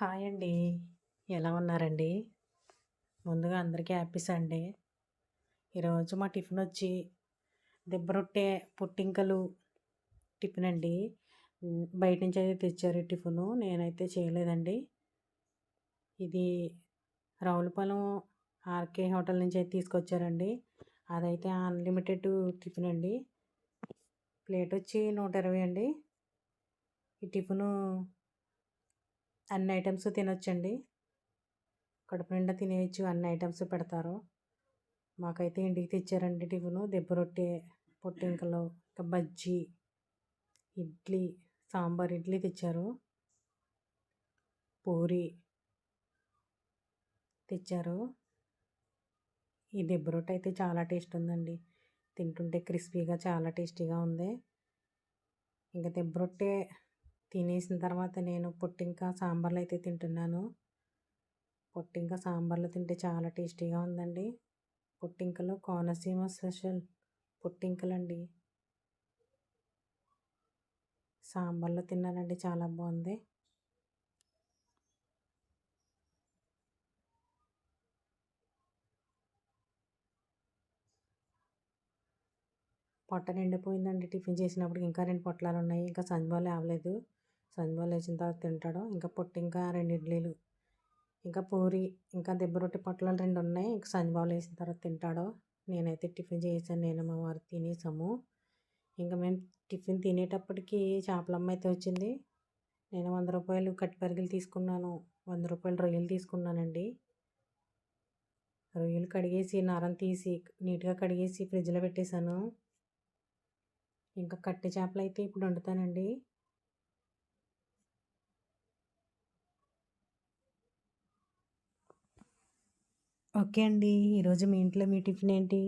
Hi అండి. ఎలా ఉన్నారండి? ముందుగా అందరికీ హ్యాపీ సండే. ఈరోజు మా టిఫిన్ వచ్చి రొట్టె, పుట్టింకలు టిఫిన్ అండి బయట నుంచి అయితే తెచ్చారు ఈ టిఫిను. నేనైతే చేయలేదండి. ఇది రావులపాలెం ఆర్‌కే హోటల్ నుంచి అయితే తీసుకొచ్చారండి. అదైతే అన్‌లిమిటెడ్ టిఫిన్ అండి ప్లేట్ వచ్చి నూట ఇరవై అండి. ఈ టిఫిను అన్ని ఐటమ్స్ తినొచ్చండి. కడుపు నిండా తినేయొచ్చు. అన్ని ఐటమ్స్ పెడతారు. మాకైతే ఇంటికి తెచ్చారండి టిఫిను. దిబ్బ రొట్టె, పుట్టింకలు, ఇంకా బజ్జీ, ఇడ్లీ, సాంబార్ ఇడ్లీ తెచ్చారు. పూరి తెచ్చారు. ఈ దెబ్బ రొట్టె అయితే చాలా టేస్ట్ ఉందండి. తింటుంటే క్రిస్పీగా చాలా టేస్టీగా ఉంది. ఇంకా దిబ్బ రొట్టె తినేసిన తర్వాత నేను పుట్టింక, సాంబార్లు అయితే తింటున్నాను. పుట్టింక సాంబార్లు తింటే చాలా టేస్టీగా ఉందండి. పుట్టింకలు కోనసీమ స్పెషల్ పుట్టింకలండి. సాంబార్లో తిన్నానండి చాలా బాగుంది పొట్ట నిండిపోయిందండి టిఫిన్ చేసినప్పటికి. ఇంకా రెండు పొట్లాలు ఉన్నాయి ఇంకా సంజబాలు లేవలేదు. సంజుబాబు లేచిన తర్వాత తింటాడు. ఇంకా పుట్టి ఇంకా రెండు ఇడ్లీలు, ఇంకా పూరి, ఇంకా దెబ్బ రొట్టె పొట్లాలు రెండు ఉన్నాయి. ఇంకా సంజుబాబు లేచిన తర్వాత తింటాడు. నేనైతే టిఫిన్ చేశాను. నేను మా వారు తినేసాము. ఇంకా మేము టిఫిన్ తినేటప్పటికి చేపలమ్మ అయితే వచ్చింది. నేను వంద రూపాయలు కట్టి పరిగెలు తీసుకున్నాను. వంద రూపాయలు రొయ్యలు తీసుకున్నానండి. రొయ్యలు కడిగేసి, నరం తీసి, నీట్‌గా కడిగేసి ఫ్రిడ్జ్‌లో పెట్టేశాను. ఇంకా కట్టె చేపలు అయితే ఇప్పుడు వండుతానండి. ఓకే అండి. ఈరోజు మీ ఇంట్లో మీ టిఫిన్ ఏంటి?